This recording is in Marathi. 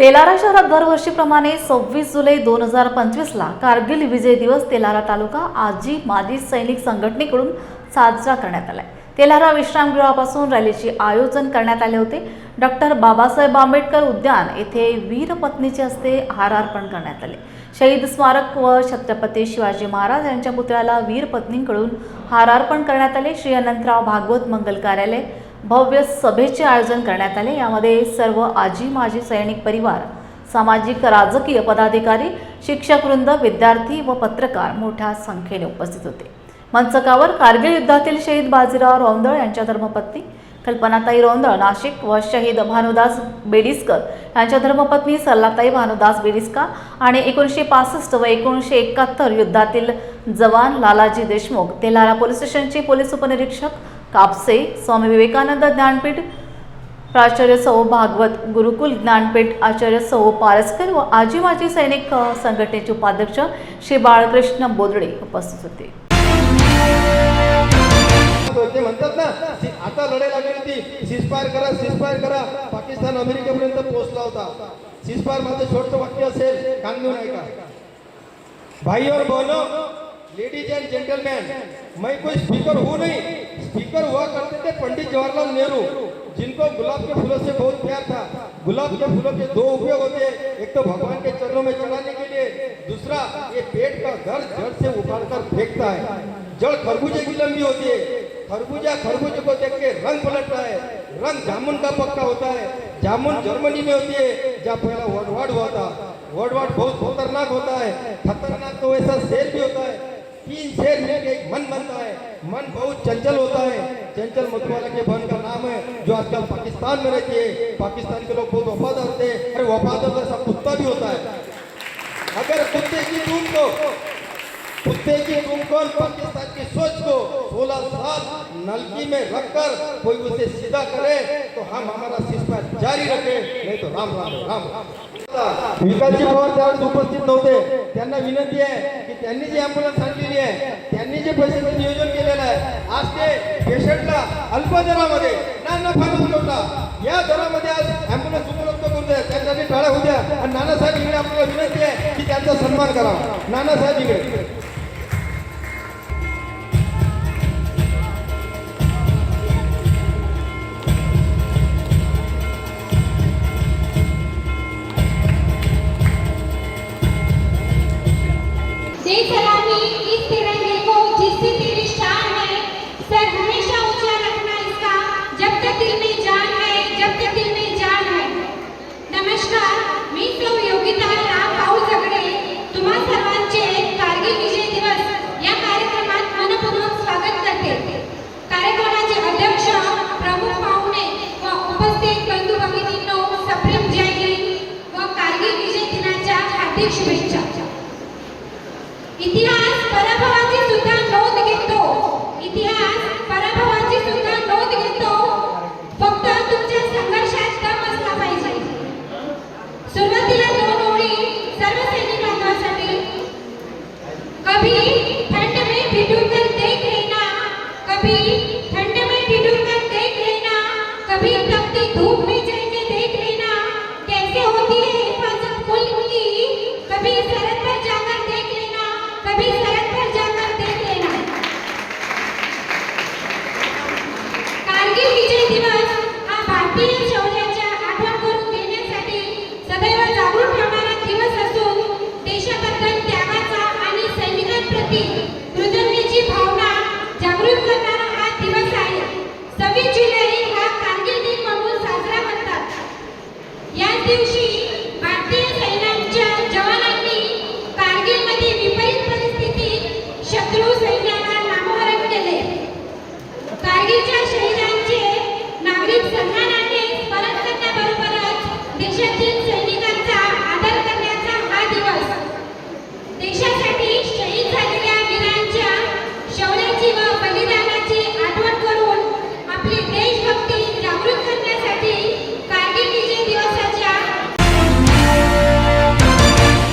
तेलारा शहरात दरवर्षीप्रमाणे सव्वीस जुलै दोन हजार पंचवीसला कारगिल विजय दिवस तेलारा तालुका आजी माजी सैनिक संघटनेकडून साजरा करण्यात आलाय. तेलारा विश्रामगृहापासून रॅलीचे आयोजन करण्यात आले होते. डॉक्टर बाबासाहेब आंबेडकर उद्यान येथे वीरपत्नीचे हस्ते हार अर्पण करण्यात आले. शहीद स्मारक व छत्रपती शिवाजी महाराज यांच्या पुतळ्याला वीरपत्नींकडून हार अर्पण करण्यात आले. श्री अनंतराव भागवत मंगल कार्यालय भव्य सभेचे आयोजन करण्यात आले. यामध्ये सर्व आजी माजी सैनिक परिवार सामाजिक राजकीय पदाधिकारी शिक्षक वृंद विद्यार्थी व पत्रकार मोठ्या संख्येने उपस्थित होते. मंचकावर कारगिल युद्धातील शहीद बाजीराव रोंदळ यांच्या धर्मपत्नी कल्पनाताई रोंदळ नाशिक व शहीद भानुदास बेडिस्कर यांच्या धर्मपत्नी सल्लाताई भानुदास बेडिस्का आणि एकोणीसशे पासष्ट व एकोणीसशे एकाहत्तर युद्धातील जवान लालाजी देशमुख तेलारा पोलीस स्टेशनचे पोलीस उपनिरीक्षक कापसे स्वामी विवेकानंद ज्ञानपीठ प्राचार्य सौ भागवत गुरुकुल ज्ञानपीठ आचार्य सौ पारसकर व आजी माजी सैनिक संघटनेचे उपाध्यक्ष श्री बाळकृष्ण बोदडे उपस्थित होते. ते म्हणतात ना आता लढाई लागली होती. सिस्पायर करा सिस्पायर करा. पाकिस्तान अमेरिकेपर्यंत पोहोचला होता. सिस्पायरमध्ये छोटं वाक्य असेल कान ऐका. भाई और बहनों लेडीज एंड जेंटलमैन मैं कोई स्पीकर हूँ नहीं स्पीकर हुआ करते थे पंडित जवाहरलाल नेहरू जिनको गुलाब के फूलों से बहुत प्यार था। गुलाब के फूलों के दो उपयोग होते हैं एक तो भगवान के चरणों में चढ़ाने के लिए दूसरा ये पेट का घर जड़ से उखाड़ कर फेंकता है। जड़ खरबूजे की लंबी होती है। खरबूजा खरबूजे को देख के रंग पलटता है। रंग जामुन का पक्का होता है। जामुन जर्मनी में होती है जहाँ पहला वर्डवाड हुआ था। वर्डवाड बहुत खतरनाक होता है। खतरनाक तो वैसा शेर भी होता है। तीन शेर में एक मन बनता है मन बहुत चंचल होता है चंचल मधुबाला के बहन का नाम है जो आजकल पाकिस्तान में रहती. है पाकिस्तान के लोग बहुत वफादार होते. हैं अरे वफादार का सब कुत्ता भी होता है अगर कुत्ते की धूम को कुत्ते की धूम को पाकिस्तान की सोच को सोलह साल नलकी में रखकर कोई उसे सीधा करे तो हम हमारा सिस्टम जारी रखें. नहीं तो राम राम राम राम. विकासजी पवार त्यावेळेस उपस्थित नव्हते. त्यांना विनंती आहे की त्यांनी जी अँब्युलन्स आणलेली आहे त्यांनी जे पैशाचं नियोजन केलेलं आहे आज ते पेशंटला अल्प दरामध्ये ना नफा तोटा या दरामध्ये आज अँब्युलन्स उपलब्ध करून द्या. त्यांच्यासाठी टाळ्या होत्या. आणि नानासाहेब इकडे आपल्याला विनंती आहे की त्यांचा सन्मान करावा नानासाहेब इकडे. दे सलामी इस तिरंगे को जिससे तेरी शान है सर हमेशा ऊंचा रखना इसका जब तक दिल में जान है जब तक दिल में जान है। नमस्कार मी सौ योगिता राम भाऊ जगडे तुम्हा सर्वांचे कारगिल विजय दिवस या कार्यक्रमात मनपूर्वक स्वागत करते. कार्यक्रमाचे अध्यक्ष प्रमुख पाहुणे व उपस्थित बंधू भगिनींनो सप्रेम जय हिंद व कारगिल विजय दिनाच्या हार्दिक शुभेच्छा. इतिहास पराभवाची सुद्धा नोंद घेतो. इतिहास पराभवाची सुद्धा नोंद घेतो. फक्त तुमच्या संघर्षात दम असला पाहिजे. सुरुवातीला दोन ओळी सर्व सैनिक बांधवासाठी कभी ठंड में भिडून देख लेना. कभी Deixa aqui